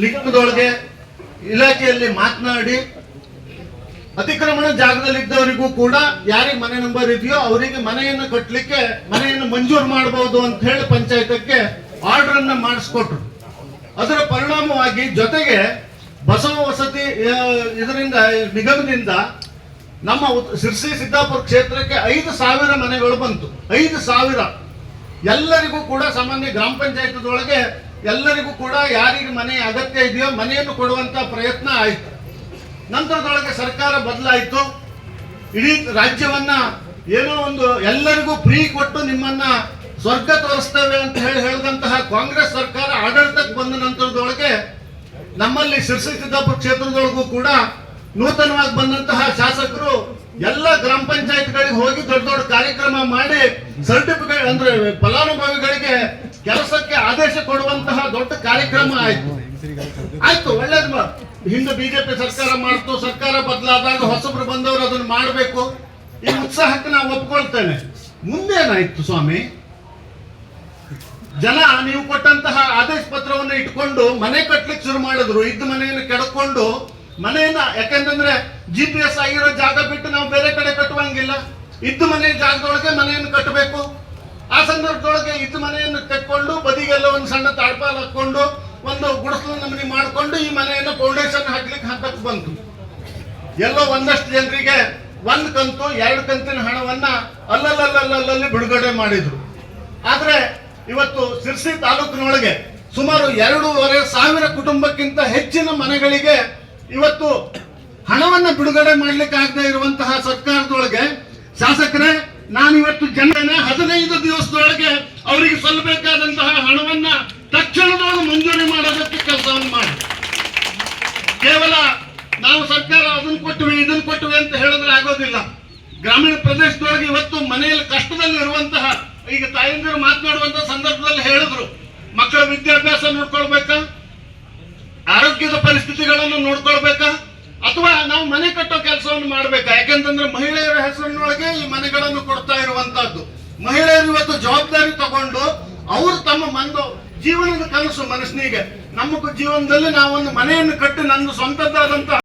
ನಿಗಮದೊಳಗೆ ಇಲಾಖೆಯಲ್ಲಿ ಮಾತನಾಡಿ ಅತಿಕ್ರಮಣ ಜಾಗದಲ್ಲಿದ್ದವರಿಗೂ ಕೂಡ ಯಾರಿಗೆ ಮನೆ ನಂಬರ್ ಇದೆಯೋ ಅವರಿಗೆ ಮನೆಯನ್ನು ಕಟ್ಟಲಿಕ್ಕೆ ಮನೆಯನ್ನು ಮಂಜೂರು ಮಾಡಬಹುದು ಅಂತ ಹೇಳಿ ಪಂಚಾಯತಕ್ಕೆ ಆರ್ಡರ್ ಅನ್ನ ಮಾಡಿಸ್ಕೊಟ್ರು. ಅದರ ಪರಿಣಾಮವಾಗಿ ಜೊತೆಗೆ ಬಸವ ವಸತಿ ಇದರಿಂದ, ನಿಗಮದಿಂದ ನಮ್ಮ ಶಿರ್ಸಿ ಸಿದ್ದಾಪುರ ಕ್ಷೇತ್ರಕ್ಕೆ ಐದು ಸಾವಿರ ಮನೆಗಳು ಬಂತು. ಐದು ಸಾವಿರ. ಎಲ್ಲರಿಗೂ ಕೂಡ ಸಾಮಾನ್ಯ ಗ್ರಾಮ ಪಂಚಾಯತ್ದೊಳಗೆ ಎಲ್ಲರಿಗೂ ಕೂಡ ಯಾರಿಗೆ ಮನೆ ಅಗತ್ಯ ಇದೆಯೋ ಮನೆಯನ್ನು ಕೊಡುವಂತ ಪ್ರಯತ್ನ ಆಯಿತು. ನಂತರದೊಳಗೆ ಸರ್ಕಾರ ಬದಲಾಯಿತು. ಇಡೀ ರಾಜ್ಯವನ್ನ ಏನೋ ಒಂದು ಎಲ್ಲರಿಗೂ ಫ್ರೀ ಕೊಟ್ಟು ನಿಮ್ಮನ್ನ ಸ್ವರ್ಗ ತೋರಿಸ್ತೇವೆ ಅಂತ ಹೇಳಿ ಹೇಳಿದಂತಹ ಕಾಂಗ್ರೆಸ್ ಸರ್ಕಾರ ಆಡಳಿತಕ್ಕೆ ಬಂದ ನಂತರದೊಳಗೆ ನಮ್ಮಲ್ಲಿ ಶಿರ್ಸಿ ಕ್ಷೇತ್ರದೊಳಗೂ ಕೂಡ ನೂತನವಾಗಿ ಬಂದಂತಹ ಶಾಸಕರು ಎಲ್ಲ ಗ್ರಾಮ ಪಂಚಾಯತ್ಗಳಿಗೆ ಹೋಗಿ ದೊಡ್ಡ ದೊಡ್ಡ ಕಾರ್ಯಕ್ರಮ ಮಾಡಿ ಸರ್ಟಿಫಿಕೇಟ್ ಅಂದ್ರೆ ಫಲಾನುಭವಿಗಳಿಗೆ ಆದೇಶ ಕೊಡುವಂತಹ ದೊಡ್ಡ ಕಾರ್ಯಕ್ರಮ ಆಯ್ತು. ಆಯ್ತು, ಒಳ್ಳೇದ್ ಹಿಂದೆ ಬಿಜೆಪಿ ಸರ್ಕಾರ ಮಾಡ್ತು, ಸರ್ಕಾರ ಬದಲಾದಾಗ ಹೊಸಬ್ರು ಬಂದವರು ಅದನ್ನ ಮಾಡಬೇಕು. ಈ ಉತ್ಸಾಹಕ್ಕೆ ನಾವು ಒಪ್ಕೊಳ್ತೇನೆ. ಮುಂದೇನಾಯ್ತು ಸ್ವಾಮಿ? ಜನ ನೀವು ಕೊಟ್ಟಂತಹ ಆದೇಶ ಪತ್ರವನ್ನು ಇಟ್ಕೊಂಡು ಮನೆ ಕಟ್ಲಿಕ್ಕೆ ಶುರು ಮಾಡಿದ್ರು. ಇದ್ದ ಮನೆಯನ್ನು ಕೆಡಕೊಂಡು ಮನೆಯನ್ನ, ಯಾಕಂತಂದ್ರೆ ಜಿ ಪಿ ಎಸ್ ಆಗಿರೋ ಜಾಗ ಬಿಟ್ಟು ನಾವು ಬೇರೆ ಕಡೆ ಕಟ್ಟುವಂಗಿಲ್ಲ. ಇದ್ದ ಮನೆ ಜಾಗದೊಳಗೆ ಮನೆಯನ್ನು ಕಟ್ಟಬೇಕು. ಆ ಸಂದರ್ಭದೊಳಗೆ ಇದು ಮನೆಯನ್ನು ತೆಕ್ಕೊಂಡು, ಬದಿಗೆಲ್ಲ ಒಂದು ಸಣ್ಣ ತಾಳ್ಪಾಲ್ ಹಾಕೊಂಡು ಒಂದು ಗುಡಿಸಲು ನಮನಿ ಮಾಡಿಕೊಂಡು ಈ ಮನೆಯನ್ನು ಫೌಂಡೇಶನ್ ಹಾಕ್ಲಿಕ್ಕೆ ಹಂತಕ್ಕೆ ಬಂತು ಎಲ್ಲೋ ಒಂದಷ್ಟು ಜನರಿಗೆ ಒಂದ್ ಕಂತು, ಎರಡು ಕಂತಿನ ಹಣವನ್ನ ಅಲ್ಲಲ್ಲಲ್ಲಲ್ಲಿ ಬಿಡುಗಡೆ ಮಾಡಿದ್ರು. ಆದ್ರೆ ಇವತ್ತು ಸಿರ್ಸಿ ತಾಲೂಕಿನೊಳಗೆ ಸುಮಾರು ಎರಡೂವರೆ ಸಾವಿರ ಕುಟುಂಬಕ್ಕಿಂತ ಹೆಚ್ಚಿನ ಮನೆಗಳಿಗೆ ಇವತ್ತು ಹಣವನ್ನ ಬಿಡುಗಡೆ ಮಾಡ್ಲಿಕ್ಕೆ ಆಗದೆ ಇರುವಂತಹ ಸರ್ಕಾರದೊಳಗೆ ಶಾಸಕರೇ, ನಾನಿವತ್ತು ಜನನ ಹದಿನೈದು ದಿವಸದೊಳಗೆ ಅವರಿಗೆ ಸಲ್ಲಬೇಕಾದಂತಹ ಹಣವನ್ನ ತಕ್ಷಣದೊಳಗೆ ಮಂಜೂರಿ ಮಾಡೋದಕ್ಕೆ ಕೆಲಸವನ್ನು ಮಾಡಿ. ಕೇವಲ ನಾವು ಸರ್ಕಾರ ಅದನ್ನ ಕೊಟ್ಟಿವಿ, ಇದನ್ನ ಕೊಟ್ಟಿವಿ ಅಂತ ಹೇಳಿದ್ರೆ ಆಗೋದಿಲ್ಲ. ಗ್ರಾಮೀಣ ಪ್ರದೇಶದೊಳಗೆ ಇವತ್ತು ಮನೆಯಲ್ಲಿ ಕಷ್ಟದಲ್ಲಿ ಇರುವಂತಹ, ಈಗ ತಾಯಂದಿರು ಮಾತನಾಡುವಂತಹ ಸಂದರ್ಭದಲ್ಲಿ ಹೇಳಿದ್ರು, ಮಕ್ಕಳ ವಿದ್ಯಾಭ್ಯಾಸ ನೋಡ್ಕೊಳ್ಬೇಕಾ? ಆರೋಗ್ಯದ ಪರಿಸ್ಥಿತಿಗಳನ್ನು ನೋಡ್ಕೊಳ್ಬೇಕಾ? ಅಥವಾ ನಾವು ಮನೆ ಕಟ್ಟೋ ಕೆಲಸವನ್ನು ಮಾಡ್ಬೇಕಾ? ಯಾಕಂತಂದ್ರೆ ಮಹಿಳೆಯರ ಹೆಸರಿನೊಳಗೆ ಈ ಮನೆಗಳನ್ನು ಕೊಡ್ತಾ ಇರುವಂತಹದ್ದು. ಮಹಿಳೆಯರು ಇವತ್ತು ಜವಾಬ್ದಾರಿ ತಗೊಂಡು ಅವರು ತಮ್ಮ ಮಂದು ಜೀವನದ ಕನಸು ಮನಸ್ಸಿನಿಗೆ ನಮ್ಮ ಜೀವನದಲ್ಲಿ ನಾವೊಂದು ಮನೆಯನ್ನು ಕಟ್ಟಿ ನನ್ನ ಸ್ವಂತದ್ದಾದಂತಹ